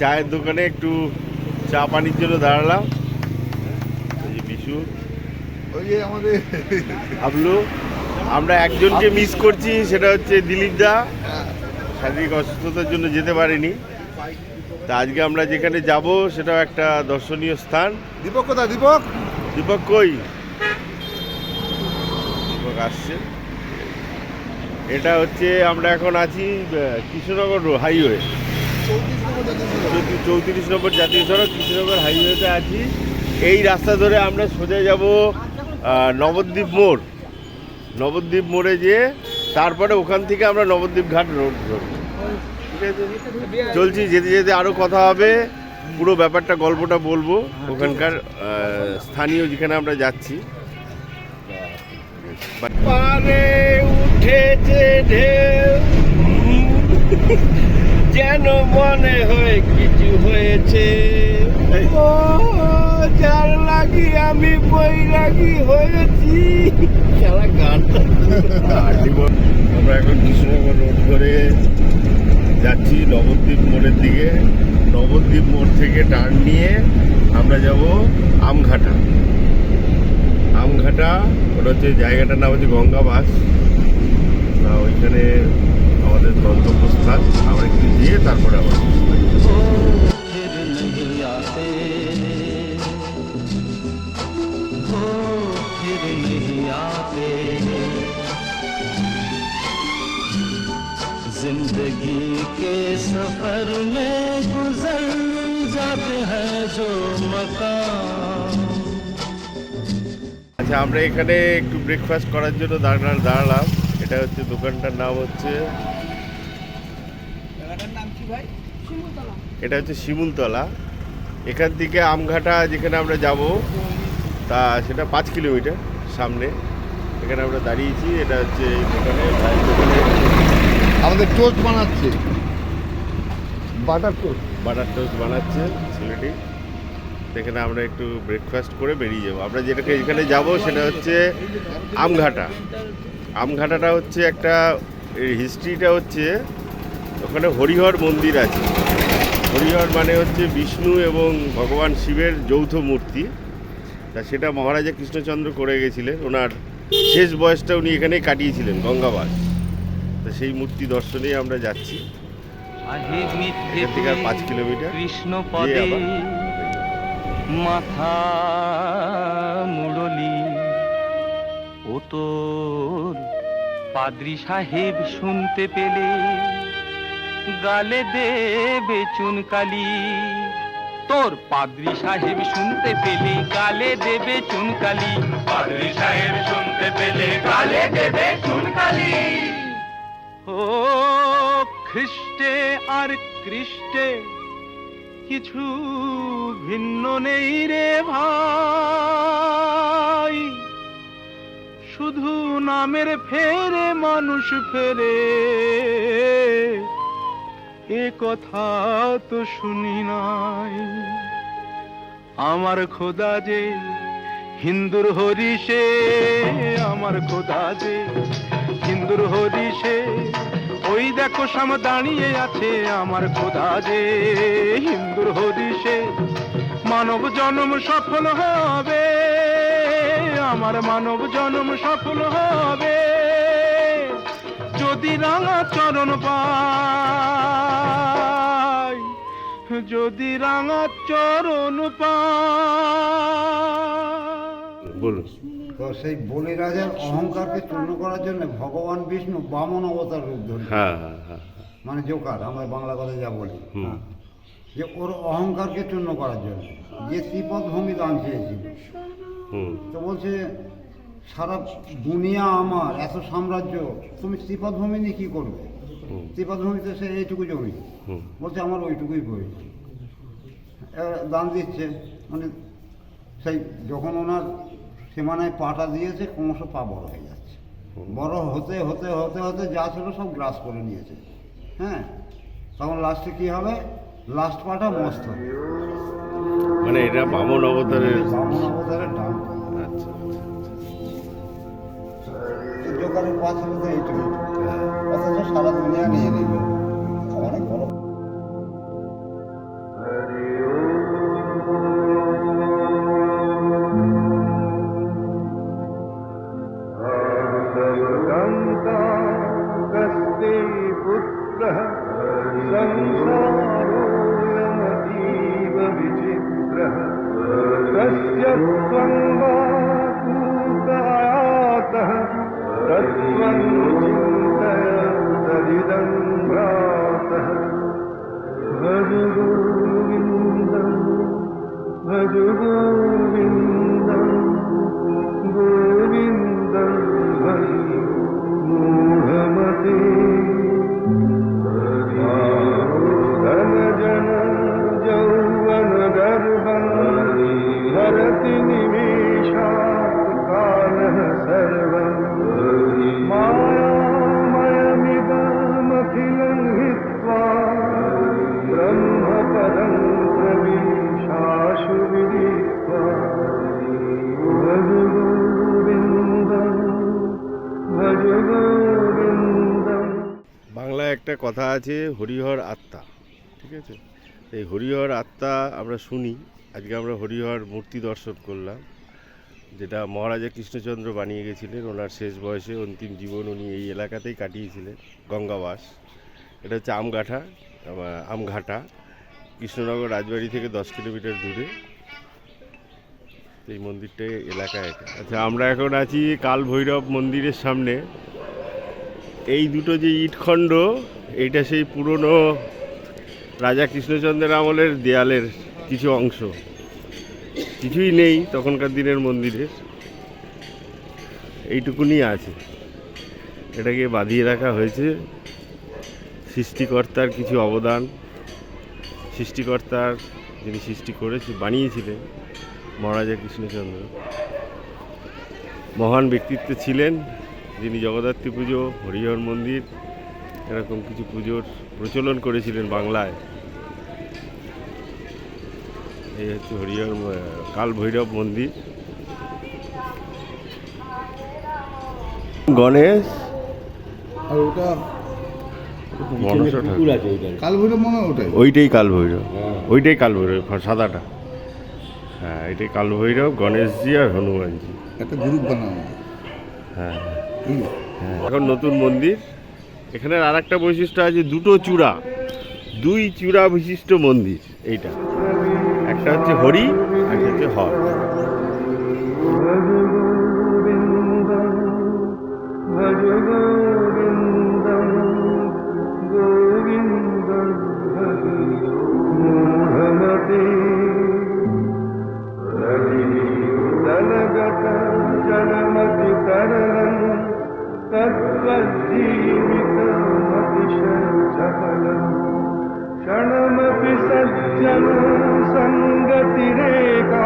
চায়ের দোকানে একটু চা পানির জন্য দাঁড়ালাম। এই যে বিশু ওই যে আমাদের হাবলু আমরা একজনকে মিস করছি সেটা হচ্ছে দিলীপ দা। শারীরিক অসুস্থতার জন্য যেতে পারেনি। তা আজকে আমরা যেখানে যাব সেটাও একটা দর্শনীয় স্থান। দীপক কোথায়? দীপক? দীপক কই? দীপক আসছে। এটা হচ্ছে আমরা এখন আছি কৃষ্ণনগর হাইওয়ে চৌত্রিশ নম্বর জাতীয় সড়ক কৃষ্ণনগর হাইওয়েতে আছি। এই রাস্তা ধরে আমরা সোজা যাব নবদ্বীপ মোড়। নবদ্বীপ মোড়ে যেয়ে তারপরে ওখান থেকে আমরা নবদ্বীপ ঘাট রোড ধরবো। ঠিক আছে? চলছি, যেতে যেতে আরও কথা হবে। পুরো ব্যাপারটা, গল্পটা বলব। ওখানকার স্থানীয় যেখানে আমরা যাচ্ছি। পারে উঠেছে ঢেউ। যেন মনে হয় কিছু হয়েছে। ও যার লাগি আমি বৈরাগী হয়েছি। খেলা গানটা আমরা এখন কৃষ্ণনগর রোড করে যাচ্ছি নবদ্বীপ মোড়ের দিকে। নবদ্বীপ মোড় থেকে টার্ন নিয়ে আমরা যাব আমঘাটা। আমঘাটা ওটা হচ্ছে জায়গাটার নাম হচ্ছে গঙ্গাবাস ওইখানে আমাদের গন্তব্যস্থান আমরা একটু গিয়ে তারপরে আবার फिर नहीं आते हो फिर नहीं आते जिंदगी के सफर में गुजर जाते हैं जो मकान আচ্ছা আমরা এখানে একটু ব্রেকফাস্ট করার জন্য দাঁড়ালাম দাঁড়ালাম এটা হচ্ছে দোকানটার নাম হচ্ছে এটা হচ্ছে শিমুলতলা। এখান থেকে আমঘাটা যেখানে আমরা যাব তা সেটা পাঁচ কিলোমিটার সামনে। এখানে আমরা দাঁড়িয়েছি এটা হচ্ছে দোকানে আমাদের টোস্ট বানাচ্ছে। Butter toast. বাটার টোস্ট বানাচ্ছে ছেলেটি। সেখানে আমরা একটু ব্রেকফাস্ট করে বেরিয়ে যাব। আমরা যেটাকে এখানে যাব সেটা হচ্ছে আমঘাটা। আমঘাটাটা হচ্ছে একটা হিস্ট্রিটা হচ্ছে ওখানে হরিহর মন্দির আছে। হরিহর মানে হচ্ছে বিষ্ণু এবং ভগবান শিবের যৌথ মূর্তি। তা সেটা মহারাজা কৃষ্ণচন্দ্র করে গেছিলেন। ওনার শেষ বয়সটা উনি এখানেই কাটিয়েছিলেন গঙ্গাবাস। তা সেই মূর্তি দর্শনেই আমরা যাচ্ছি। এখান থেকে আর পাঁচ কিলোমিটার। কৃষ্ণ পদে মাথা মুরলি ও তোর পাদ্রি সাহেব শুনতে পেলে। গালে দেবে চুনকালি তোর পাদ্রি সাহেব শুনতে পেলে গালে দেবে চুনকালি পাদ্রি সাহেব শুনতে পেলে গালে দেবে চুনকালি ও খ্রিস্টে আর কৃষ্টে কিছু ভিন্ন নেই রে ভাই। শুধু নামের ফেরে মানুষ ফেরে। এ কথা তো শুনি নাই। আমার খোদা যে হিন্দুর হরিষে আমার খোদা যে হিন্দুর হরিষে ওই দেখো সাম দাঁড়িয়ে আছে আমার খোদা যে হিন্দুর হরিষে মানব জন্ম সফল হবে, আমার মানব জন্ম সফল হবে। যদি রাঙা চরণ পাই যদি রাঙা চরণ বলুন। তো সেই বলি রাজার অহংকারকে চূর্ণ করার জন্য ভগবান বিষ্ণু বামন অবতার রূপ ধরে হ্যাঁ হ্যাঁ হ্যাঁ মানে জোকার আমরা বাংলা কথায় যা বলি। যে ওর অহংকারকে চূর্ণ করার জন্য। যে ত্রিপদ ভূমি দান চেয়েছিল। তো বলছে সারা দুনিয়া আমার এত সাম্রাজ্য তুমি ত্রিপদ ভূমি নিয়ে কী করবে? ত্রিপদ ভূমিতে সে এইটুকু জমি। বলছে আমার ওইটুকুই প্রয়োজন দান দিচ্ছে। মানে সেই যখন ওনার সীমানায় পাটা দিয়েছে ক্রমশ পা বড় হয়ে যাচ্ছে। বড় হতে হতে হতে হতে যা ছিল সব গ্রাস করে নিয়েছে। হ্যাঁ? তখন লাস্টে কী হবে? লাস্ট পাটা মস্ত। মানে এটা বামন অবতারের বামন অবতারের ডান পা। আচ্ছা তো জোকারের পা ছিল তো অথচ সারা দুনিয়া নিয়ে নেবে। অনেক বড়। কথা আছে, হরিহর আত্মা, ঠিক আছে? এই হরিহর আত্মা আমরা শুনি, আজকে আমরা হরিহর মূর্তি দর্শন করলাম, যেটা মহারাজা কৃষ্ণচন্দ্র বানিয়ে গেছিলেন, ওনার শেষ বয়সে অন্তিম জীবন উনি এই এলাকাতেই কাটিয়েছিলেন, গঙ্গাবাস। এটা হচ্ছে আমগাঠা আম- আমঘাটা, কৃষ্ণনগর রাজবাড়ি থেকে দশ কিলোমিটার দূরে। এই মন্দিরটা এলাকায় আচ্ছা আমরা এখন আছি কাল ভৈরব মন্দিরের সামনে। এই দুটো যে ইটখণ্ড এইটা সেই পুরনো রাজা কৃষ্ণচন্দ্রের আমলের দেয়ালের কিছু অংশ। কিছুই নেই তখনকার দিনের মন্দিরের এইটুকুনি আছে। এটাকে বাঁধিয়ে রাখা হয়েছে। সৃষ্টিকর্তার কিছু অবদান। সৃষ্টিকর্তার যিনি সৃষ্টি করেছে, বানিয়েছিলেন, মহারাজা কৃষ্ণচন্দ্র। মহান ব্যক্তিত্ব ছিলেন যিনি জগদ্ধাত্রী পুজো, হরিহর মন্দির এরকম কিছু পুজোর প্রচলন করেছিলেন বাংলায়। এই হচ্ছে হরিহর কাল ভৈরব মন্দির। গণেশ। আর ওটা কাল ভৈরব মনে ওটাই? ওইটাই কাল ভৈরব ওইটাই কাল ভৈরব সাদাটা। হ্যাঁ এটাই কাল ভৈরব গণেশজি আর হনুমানজি। একটা গ্রুপ বানানো। হ্যাঁ। হ্যাঁ এখন নতুন মন্দির। এখানে আর একটা বৈশিষ্ট্য আছে দুটো চূড়া দুই চূড়া বিশিষ্ট মন্দির এইটা একটা হচ্ছে হরি একটা হচ্ছে হর भज गोविन्दं तद्वजीवितादिशकला क्षणमपि सज्जन सङ्गतिरेका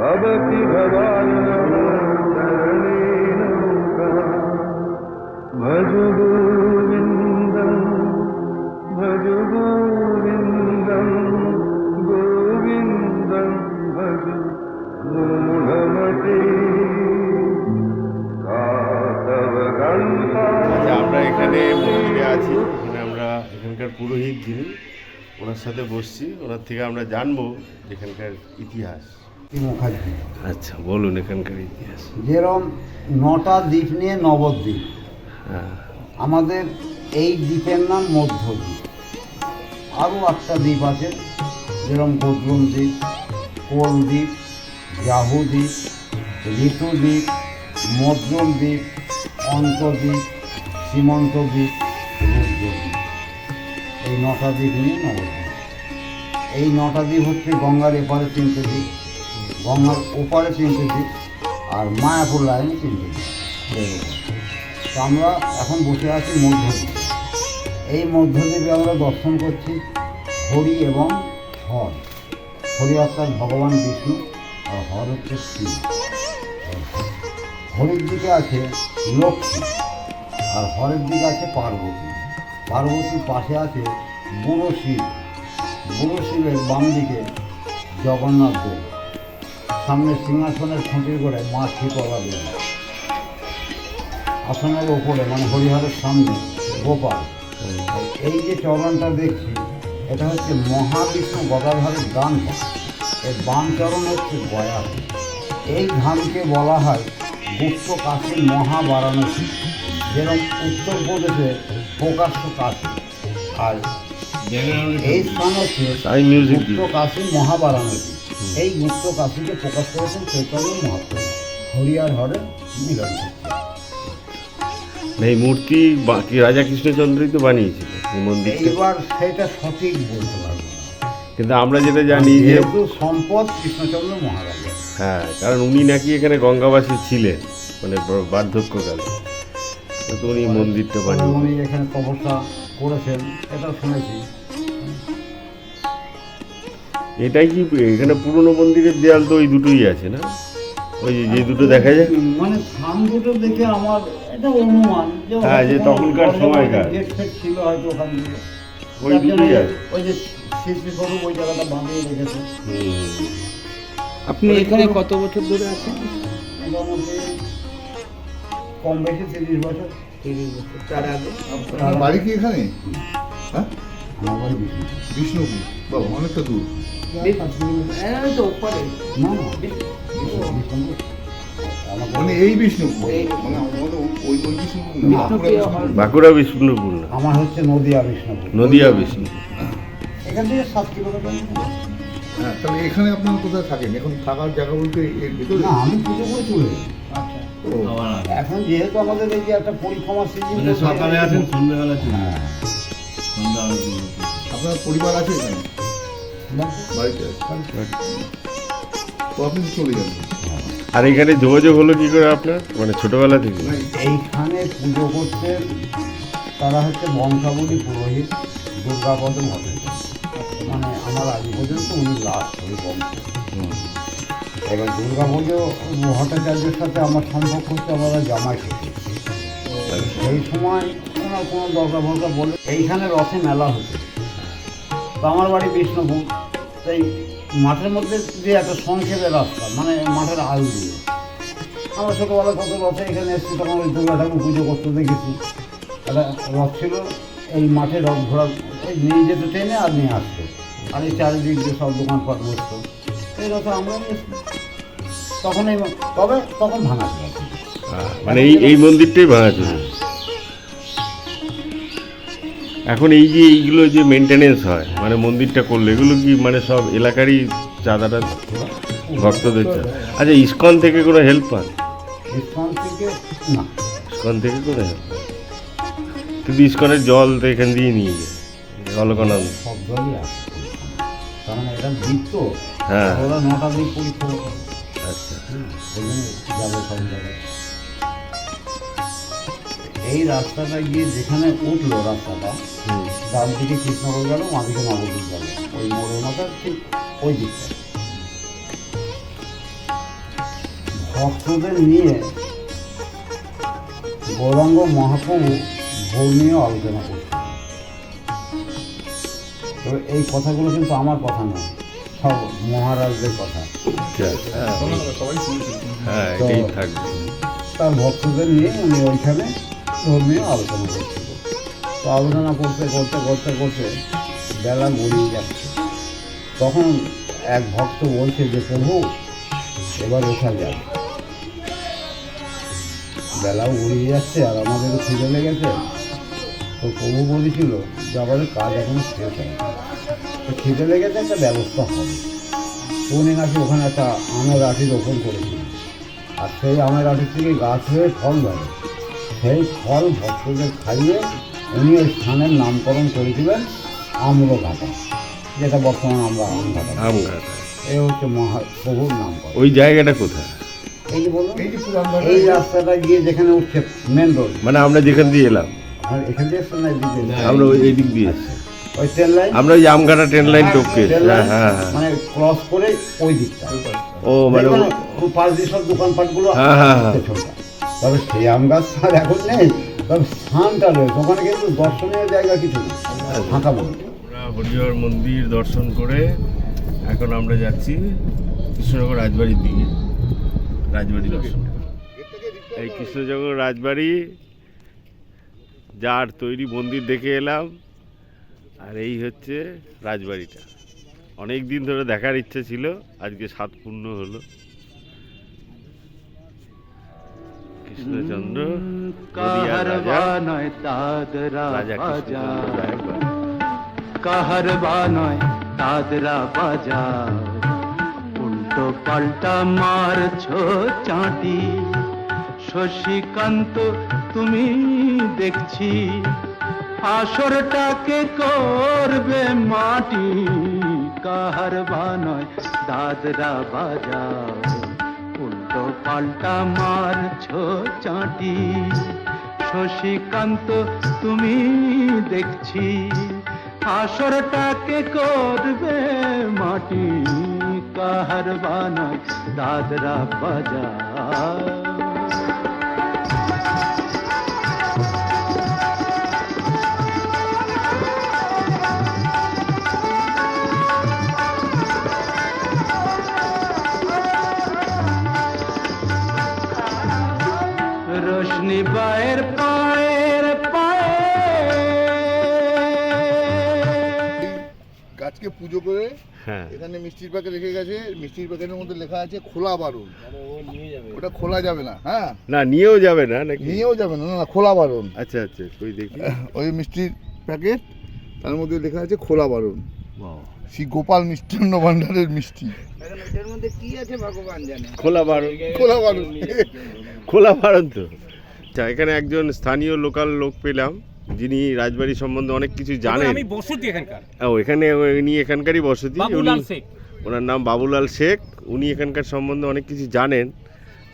भवति भवान् तरणेन कला गोविन्दम् मधुगोविन्दं गोविन्दं मधु गोढमते এখানে মন্দিরে আছি। এখানে আমরা এখানকার পুরোহিত যিনি ওনার সাথে বসছি। ওনার থেকে আমরা জানব এখানকার ইতিহাস। মুখার্জি আচ্ছা বলুন এখানকার ইতিহাস। যেরম নটা দ্বীপ নিয়ে নবদ্বীপ। হ্যাঁ। আমাদের এই দ্বীপের নাম মধ্যদ্বীপ। আরও একটা দ্বীপ আছে যেরকম গোদ্রুম দ্বীপ কোল দ্বীপ জাহু দ্বীপ ঋতুদ্বীপ মদ্রম দ্বীপ অন্তদ্বীপ সীমন্ত দ্বীপ রুদ্রদ্বীপ এই নটা দ্বীপ নিয়ে নবদ্বীপ। এই নটা দ্বীপ হচ্ছে গঙ্গার এপারে তিনটে দ্বীপ, গঙ্গার ওপারে তিনটে দ্বীপ আর মায়াপুর লাইনে তিনটে দ্বীপ। তো আমরা এখন বসে আছি মধ্যদ্বীপ। এই মধ্যদ্বীপে আমরা দর্শন করছি হরি এবং হর। হরি অর্থাৎ ভগবান বিষ্ণু আর হর হচ্ছে শিব। হরির দিকে আছে লক্ষ্মী। আর হরের দিকে আছে পার্বতী। পার্বতীর পাশে আছে বুড়ো শিব। বুড়ো শিবের বাম দিকে জগন্নাথ দেব। সামনে সিংহাসনের খুঁটির করে মা শীতলা দেবী। আসনের ওপরে মানে হরিহরের সামনে, গোপাল। এই যে চরণটা দেখছি, এটা হচ্ছে মহাবিষ্ণু গদাধরের গান এর বান চরণ হচ্ছে গয়া। এই ধামকে বলা হয় গুপ্ত কাশীর মহাবারাণসী। যেরকম উত্তরপ্রদেশে প্রকাশ্য কাশী আর এই স্থান হচ্ছে গুপ্ত কাশী মহাবারাণসী। এই গুপ্ত কাশীকে প্রকাশ করেছেন চৈতন্য মহাপ্রভু হরিয়ার হরে মিলন এই মূর্তি বা- কি রাজা কৃষ্ণচন্দ্রই তো বানিয়েছিল এইবার সেটা সঠিক বলতে পারব কিন্তু আমরা যেটা জানি যে সম্পদ কৃষ্ণচন্দ্র মহারাজের। হ্যাঁ কারণ উনি নাকি এখানে গঙ্গাবাসী ছিলেন মানে বার্ধক্যকালে। উনি মন্দিরটা বানিয়ে উনি এখানে তপস্যা করেছেন এটা শুনেছি। এটাই কি এখানে পুরনো মন্দিরের দেয়াল তো ওই দুটোই আছে না? ওই যে- যে দুটো দেখা যায়? মানে স্থান দুটো দেখে আমার এটা অনুমান হ্যাঁ, যে তখনকার সময়কার। ছিল হয়তো ওখান থেকে ওই দুটোই আছে। ওই যে শিল্পী স্বরূপ ওই জায়গাটা বানিয়ে রেখেছে। আপনি এখানে কত বছর ধরে আছেন? মোটামুটি কম বেশি তিরিশ বছর। তিরিশ বছর। তার আগে। আপনার বাড়ি কি এখানে? হ্যাঁ? আমার বাড়ি বিষ্ণু। বিষ্ণুপুর। বাবা অনেকটা দূর। হ্যাঁ তো ওপারে। না না। বিষ্ণুপুর। আমাদের মানে এই বিষ্ণুপুর। মানে ওই ওই বিষ্ণুপুর বাঁকুড়া। বিষ্ণুপুর। আমার হচ্ছে নদিয়া বিষ্ণুপুর। নদিয়া বিষ্ণুপুর। এখান থেকে সাত কিলোমিটার হ্যাঁ তাহলে এখানে আপনারা কোথায় থাকেন? এখন থাকার জায়গা বলতে এর ভিতরে? আমি পুজো করে চলে এখন যেহেতু আমাদের এই যে একটা পরিক্রমা সিজন সকালে আসেন সন্ধ্যেবেলা চলে হ্যাঁ। আপনার পরিবার আছে এখানে? বাড়িতে তো আপনি চলে যাবেন? আর এখানে যোগাযোগ হলো কি করে আপনার? মানে ছোটবেলা থেকে? এইখানে পুজো করতেন তারা হচ্ছে বংশাবলী পুরোহিত দুর্গাপদ ভট্টাচার্য মানে আমার আজ পর্যন্ত উনি লাস্ট ওই বংশ। এবার দুর্গা পুজো ভট্টাচার্যের সাথে আমার সম্পর্ক হচ্ছে আমরা জামাই থেকে সেই সময় ওনার কোনো দরকার ফরকার বলে এইখানে রথে মেলা হতো। তো আমার বাড়ি বিষ্ণুপুর। তাই মাঠের মধ্যে দিয়ে একটা সংক্ষেপের রাস্তা মানে মাঠের আল দিয়ে। আমরা ছোটোবেলা কত রথে এখানে এসেছি, তখন ওই দুর্গা ঠাকুর পুজো করতে দেখেছি। একটা রথ ছিল, এই মাঠে রথ ঘোরা ওই নিয়ে যেত ট্রেনে আর নিয়ে আসতো। আর এই চারিদিক দিয়ে সব দোকানপাট বসতো। এই রথে আমরা তখন এই তবে তখন ভাঙা ছিল মানে এই এই মন্দিরটাই ভাঙা ছিল এখন এই যে এইগুলো যে মেনটেনেন্স হয় মানে মন্দিরটা করলে এগুলো কি মানে সব এলাকারই চাঁদাটা ভক্তদের চাঁদা? আচ্ছা ইস্কন থেকে কোনো হেল্প পান? ইস্কন থেকে না। ইসকন থেকে কোনো হেল্প কিন্তু ইসকনের জল তো এখান দিয়ে নিয়ে যায় অলকানন্দ। সব জলই মানে এটা হ্যাঁ। ওরা নটা দিক পরীক্ষা এই রাস্তাটা গিয়ে যেখানে উঠল রাস্তাটা ডান দিকে কৃষ্ণগর গেল মা দিকে নবদ্বীপ গেল। ওই মোড়ের মাথার ঠিক ওই দিকটা। ভক্তদের নিয়ে গৌরাঙ্গ মহাপ্রভু ধর্মীয় আলোচনা করছে। তবে এই কথাগুলো কিন্তু আমার কথা নয় সব মহারাজদের কথা। হ্যাঁ, হ্যাঁ থাকবে তার ভক্তদের নিয়ে উনি ওইখানে ধর্মীয় আলোচনা করছিল তো আলোচনা করতে করতে করতে করতে বেলা গড়িয়ে যাচ্ছে। তখন এক ভক্ত বলছে যে, প্রভু, এবার ওঠা যাবে বেলাও গড়িয়ে যাচ্ছে আর আমাদের খিদে লেগেছে। তো প্রভু বলেছিল যে, আমাদের কাজ এখনও শেষ হয় তো খিদে লেগেছে একটা ব্যবস্থা হবে। উনি নাকি ওখানে একটা আমের আটি রোপণ করেছিল। আর সেই আমের আটির থেকে গাছ হয়ে ফল ধরে। সেই ফল ভক্তদের খাইয়ে উনি ওই স্থানের নামকরণ করেছিলেন আম্রঘাটা যেটা বর্তমানে আমরা আমঘাটা আমঘাট। এই হচ্ছে মহাপ্রভুর নামকরণ। ওই জায়গাটা কোথায়? এই যে বলুন এই যে পুরান এই রাস্তাটা গিয়ে যেখানে উঠছে মেন রোড মানে আমরা যেখান দিয়ে এলাম। আর এখান থেকে এসছেন না এদিকে? আমরা ওই দিক দিয়ে এসেছি ওই ট্রেন লাইন আমরা ওই আমঘাটা ট্রেন লাইন টপকে এসেছি। হ্যাঁ হ্যাঁ হ্যাঁ। মানে ক্রস করে ওই দিকটা। ও মানে দেখবেন পাশ দিয়ে সব দোকানপাটগুলো হ্যাঁ, হ্যাঁ, হ্যাঁ। তবে সেই আম গাছ আর এখন নেই তবে স্থানটা রয়েছে। ওখানে কিন্তু দর্শনীয় জায়গা কিছু ফাঁকা বলে আমরা হরিহর মন্দির দর্শন করে এখন আমরা যাচ্ছি কৃষ্ণনগর রাজবাড়ির দিকে। রাজবাড়ি দর্শন। এই কৃষ্ণনগর রাজবাড়ি যার তৈরি মন্দির দেখে এলাম আর এই হচ্ছে রাজবাড়িটা। অনেক দিন ধরে দেখার ইচ্ছে ছিল আজকে সাত পূর্ণ হলো। কৃষ্ণচন্দ্র নদিয়ার রাজা। নয় দাদরা রাজা বাজা উল্টো পাল্টা মারছো চাঁটি শশীকান্ত তুমি দেখছি আসরটাকে করবে মাটি। কাহারবা নয় দাদরা বাজা পাল্টা মারছ চাটি শশীকান্ত তুমি দেখছি আসরটাকে করবে মাটি। কাহার বানায় দাদরা বাজা এখানে মিষ্টির প্যাকেট রেখে গেছে মিষ্টির প্যাকেটের মধ্যে লেখা আছে খোলা বারণ ওটা খোলা যাবে না হ্যাঁ। না নিয়েও যাবে না নাকি? নিয়েও যাবে না না না খোলা বারণ আচ্ছা আচ্ছা ওই দেখি। ওই মিষ্টির প্যাকেট তার মধ্যে লেখা আছে খোলা বারণ শ্রী গোপাল মিষ্টান্ন ভাণ্ডারের মিষ্টি। এখন এটার মধ্যে কি আছে ভগবান জানে? খোলা বারণ খোলা বারণ খোলা বারণ তো। আচ্ছা এখানে একজন স্থানীয় লোকাল লোক পেলাম। যিনি রাজবাড়ি সম্বন্ধে অনেক কিছু জানেন। আমি বসতি এখানকার। ও এখানে উনি এখানকারই বসতি বাবুলাল উনি- শেখ। ওনার নাম বাবুলাল শেখ উনি এখানকার সম্বন্ধে অনেক কিছু জানেন।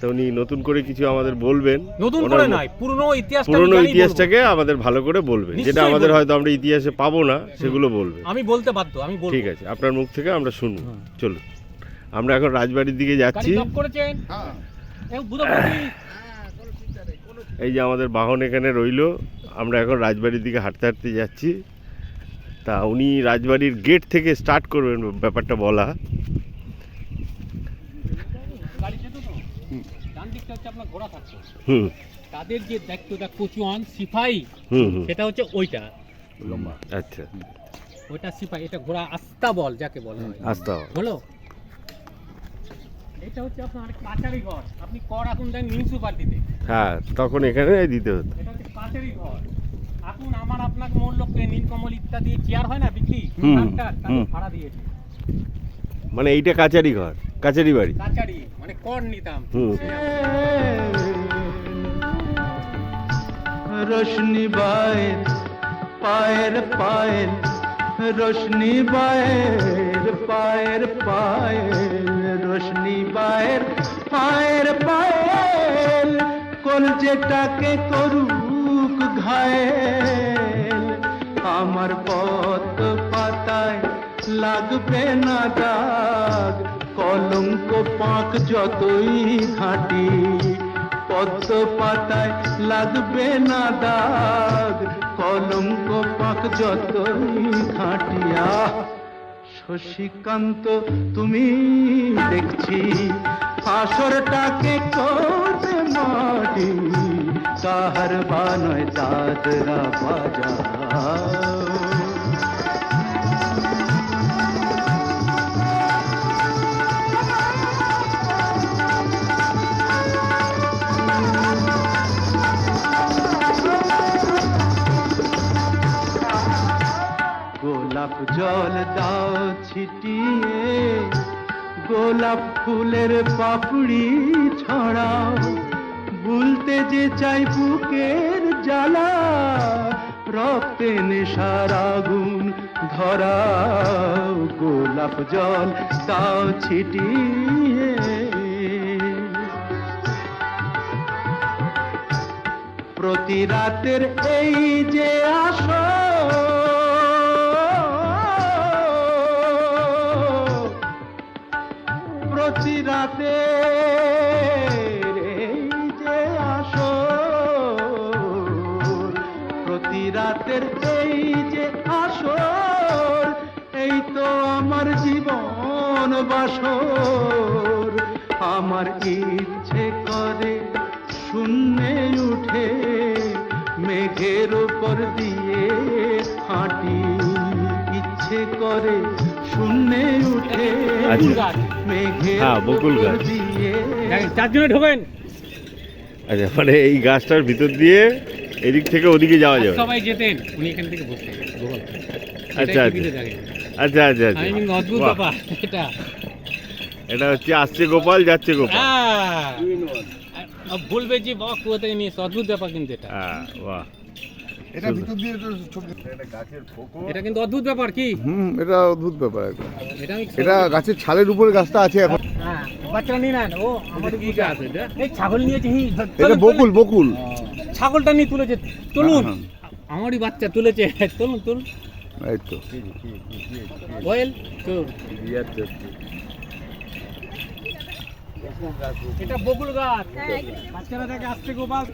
তো উনি নতুন করে কিছু আমাদের বলবেন। নতুন করে নয় পুরনো ইতিহাস পুরনো ইতিহাসটাকে আমাদের ভালো করে বলবেন যেটা আমাদের হয়তো আমরা ইতিহাসে পাবো না সেগুলো বলবেন। আমি বলতে বাধ্য আমি বলব। ঠিক আছে আপনার মুখ থেকে আমরা শুনব। চলুন আমরা এখন রাজবাড়ির দিকে যাচ্ছি। লক করেছেন? হ্যাঁ। এই যে আমাদের বাহন এখানে রইল আমরা এখন রাজবাড়ির দিকে হাঁটতে হাঁটতে যাচ্ছি। তা উনি রাজবাড়ির গেট থেকে স্টার্ট করবেন ব্যাপারটা বলা। গাড়ি যেত তো ডান দিকটা হচ্ছে আপনার ঘোড়া থাকতো। হুম। তাদের যে দায়িত্বটা কচুয়ান সিপাহি হুম হুম। সেটা হচ্ছে ওইটা। আচ্ছা। ওইটা সিপাহি এটা ঘোড়া আস্তা বল যাকে বলা হয়। আসতে হবে হলো এটা হচ্ছে আপনার কাচারি ঘর। আপনি কর এখন দেন মিউনিসিপালিটিতে হ্যাঁ তখন এখানে দিতে হতো। এটা কাচারি ঘর। এখন আমার আপনার মূল্যকে নীলকমল ইত্যাদি চেয়ার হয় না বিক্রি? হুম, ডাক্তার তাকে ভাড়া দিয়েছে। মানে এইটা কাচারি ঘর কাচারি বাড়ি। কাচারি মানে কর নিতাম। রোশনি বায়ের পায়ের পায়ের রোশনি বায়ের পায়ের পায়ের রোশনি বায়ের পায়ের পায়ের কলজেটাকে করুক ঘায়েল আমার পথ পাতায় লাগবে না দাগ। কলঙ্ক পাক যতই ঘাঁটি পদ্ম পাতায় লাগবে না দাগ। কলঙ্ক পাক যতই ঘাঁটিয়া শশীকান্ত, তুমি দেখছি আসরটাকে করতে মাটি। কাহার বানয় দাদরা বাজা গোলাপ জল দাও ছিটিয়ে গোলাপ ফুলের পাপড়ি ছড়াও ভুলতে যে চাই বুকের জ্বালা, রক্তে নেশার আগুন ধরাও গোলাপ জল দাও ছিটিয়ে। প্রতি রাতের এই যে আসো প্রতি রাতে জীবন বাসর আমার ইচ্ছে করে শূন্যে উঠে মেঘের ওপর দিয়ে হাঁটি ইচ্ছে করে শূন্যে উঠে আচ্ছা। মেঘের হ্যাঁ, বকুল গাছ। দিয়ে চারজনে ঢোকেন আচ্ছা মানে এই গাছটার ভিতর দিয়ে এদিক থেকে ওদিকে যাওয়া যাবে সবাই যেতেন উনি এখান থেকে বসতেন আচ্ছা, আচ্ছা। আচ্ছা আচ্ছা আচ্ছা। অদ্ভুত এটা। এটা হচ্ছে আসছে গোপাল যাচ্ছে গোপাল। হ্যাঁ। বলবে যে বাবা থেকে নিয়ে অদ্ভুত ব্যাপার কিন্তু এটা। হ্যাঁ বাহ। এটা ভিতর দিয়ে এটা ছবি এটা কিন্তু অদ্ভুত ব্যাপার কি? হুম এটা অদ্ভুত ব্যাপার একদম। এটা গাছের ছালের উপরে গাছটা আছে এখন। হ্যাঁ নিয়ে নেন ও আমাদের কি গাছ এটা? এই ছাগল নিয়েছে এটা বকুল বকুল। ছাগলটা নিয়ে তুলেছে তুলুন। হ্যাঁ, আমারই বাচ্চা তুলেছে তুলুন তুলুন। এই তো। ওয়েল এটা বকুল গাছ। বাচ্চারা দেখে আসছে গোপাল।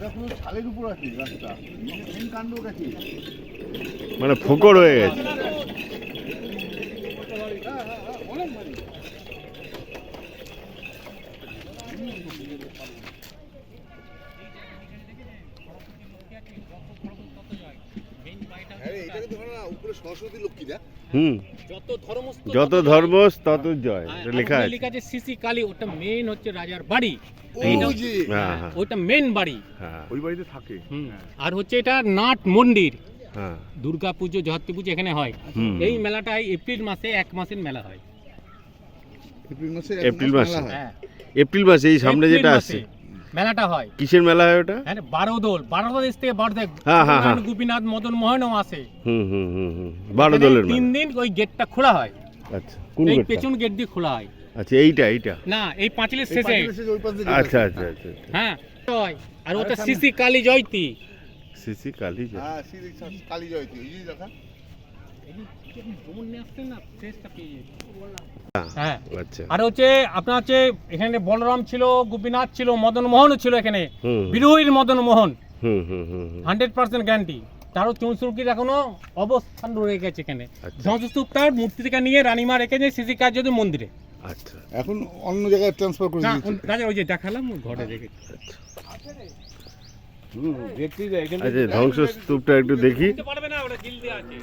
ছালের উপর আছে গাছটা মেন কাণ্ড গাছে মানে ফোকর হয়ে গেছে। উপরে হুম। যত ধর্ম তত জয়। হ্যাঁ, লেখা আছে। লেখা আছে সিসি কালী ওটা মেন হচ্ছে রাজার বাড়ি। যে হ্যাঁ হ্যাঁ। ওটা মেন বাড়ি। হ্যাঁ। ওই বাড়িতে থাকে। আর হচ্ছে এটা নাট মন্দির। হ্যাঁ। দুর্গা পুজো জহত্রী পুজো এখানে হয়। এই মেলাটাই এপ্রিল মাসে এক মাসের মেলা হয়। এপ্রিল মাসে এপ্রিল মাসে। এপ্রিল মাসে এই সামনে যেটা আসছে। মেলাটা হয়। কিসের মেলা হয় ওটা? হ্যাঁ বারো দোল। বারো দোল এস থেকে বারো দেখ হ্যাঁ, হ্যাঁ, হ্যাঁ। গোপীনাথ মদন মোহনও আসে হুম হুম হুম হুম। বারো দলের তিন দিন ওই গেটটা খোলা হয়। আচ্ছা কোন এই গেটটা? পেছন গেট দিয়ে খোলা হয়। আচ্ছা এইটা এইটা? না এই পাঁচিলের শেষে। আচ্ছা আচ্ছা আচ্ছা আচ্ছা। হ্যাঁ আর ওটা সিসি কালী জয়তী সিসি কালী জয়। হ্যাঁ শ্রী কালী জয়তী যে দেখা। হ্যাঁ। আচ্ছা। আর হচ্ছে আপনার হচ্ছে এখানে বলরাম ছিল গোপীনাথ ছিল মদন মোহনও ছিল এখানে। হুম। বিরোহীর মদন মোহন। হুম হুম হুম হুম। হান্ড্রেড পার্সেন্ট গ্যারান্টি তারও চৌষট্টির এখনও অবস্থান রয়ে গেছে এখানে। আচ্ছা। ধ্বংসস্তূপ তার মূর্তি থেকে নিয়ে রানীমা রেখেছে সিসি কাজ যদি মন্দিরে। আচ্ছা। এখন অন্য জায়গায় ট্রান্সফার করে দিয়েছে। রাজা ওই যে দেখালাম ঘরে রেখে আচ্ছা ধ্বংসস্তূপটা একটু দেখি। পারবে না ওটা গিল আছে?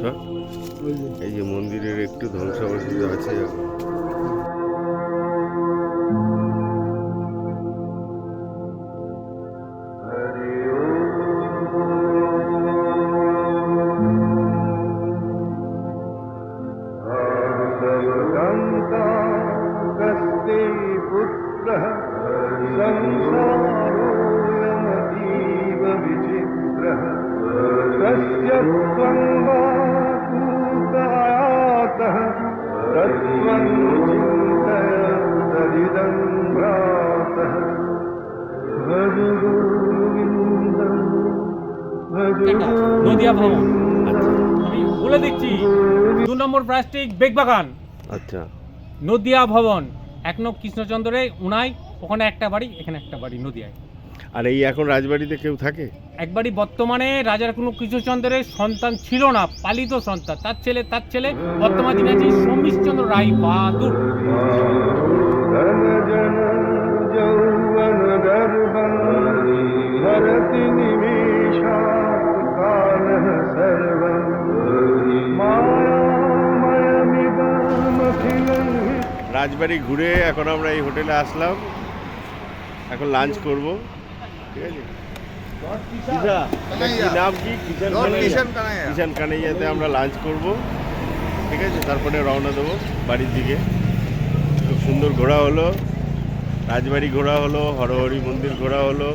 সব? এই যে মন্দিরের একটু ধ্বংসাবশেষ আছে এখন। এটা, নদিয়া ভবন আচ্ছা আমি বলে দিচ্ছি দু নম্বর প্লাস্টিক বেগবাগান। আচ্ছা। নদিয়া ভবন এক নব কৃষ্ণচন্দ্রে উনাই ওখানে একটা বাড়ি এখানে একটা বাড়ি নদিয়ায়। আর এই এখন রাজবাড়িতে কেউ থাকে? একবারই বর্তমানে রাজার কোনো কৃষ্ণচন্দ্রের সন্তান ছিল না পালিত সন্তান। তার ছেলে তার ছেলে বর্তমান দিনে আছে সমীশচন্দ্র রায় বাহাদুর। রাজবাড়ি ঘুরে এখন আমরা এই হোটেলে আসলাম। এখন লাঞ্চ করব। ঠিক আছে নাম কি? কিষান কানাইয়া? কিষান কানাইয়াতে আমরা লাঞ্চ করব। ঠিক আছে? তারপরে রওনা দেবো বাড়ির দিকে। খুব সুন্দর ঘোরা হলো। রাজবাড়ি ঘোরা হলো হরহরি মন্দির ঘোরা হলো।